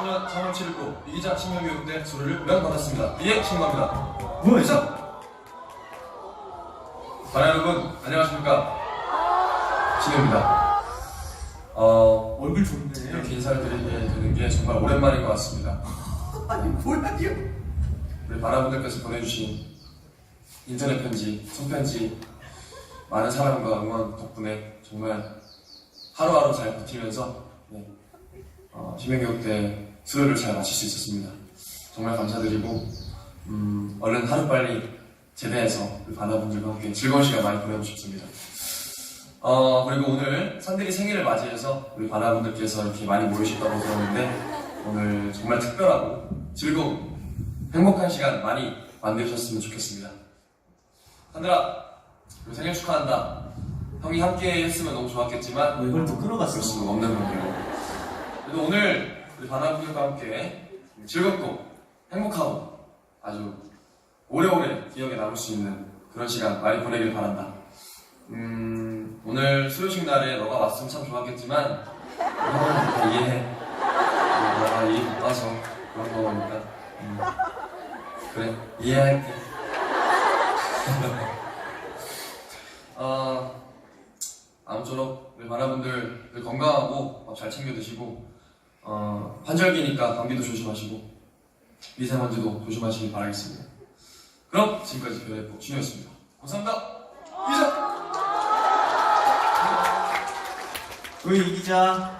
2019년 3월 7일 이기자 신명교육대 수료를 명받았습니다. 이에 신고합니다. 시작! 바라 여러분, 안녕하십니까. 신우입니다. 어, 얼굴 좋은데. 이렇게 인사를 드리게 되는 게 정말 오랜만인 것 같습니다. 아니 뭐야 이거? 우리 바라분들께서 보내주신 인터넷 편지, 손편지, 많은 사랑과 응원 덕분에 정말 하루하루 잘 버티면서 네, 어, 희명교육대 수료를 잘 마칠 수 있었습니다. 정말 감사드리고 음, 얼른 하루빨리 제대해서 우리 바다분들과 함께 즐거운 시간 많이 보내고 싶습니다. 어, 그리고 오늘 산들이 생일을 맞이해서 우리 바다분들께서 이렇게 많이 모이셨다고 들었는데 오늘 정말 특별하고 즐거운 행복한 시간 많이 만드셨으면 좋겠습니다. 그리고 생일 축하한다. 형이 함께 했으면 너무 좋았겠지만 뭐 이걸 또 그럴 끌어갔어. 수는 없는 거고요. 그래도 오늘 우리 바나분들과 함께 즐겁고 행복하고 아주 오래오래 기억에 남을 수 있는 그런 시간 많이 보내길 바란다. 음, 오늘 수요식 날에 너가 왔으면 참 좋았겠지만 다 이해해. 너가 이해 못 가서 그런 거니까. 음, 그래, 이해할게. 어, 아무쪼록 우리 바라분들 늘 건강하고 밥 잘 챙겨 드시고 어, 환절기니까 감기도 조심하시고 미세먼지도 조심하시길 바라겠습니다. 그럼 지금까지 별의 복준이었습니다. 감사합니다. 이상. 왜 이기자?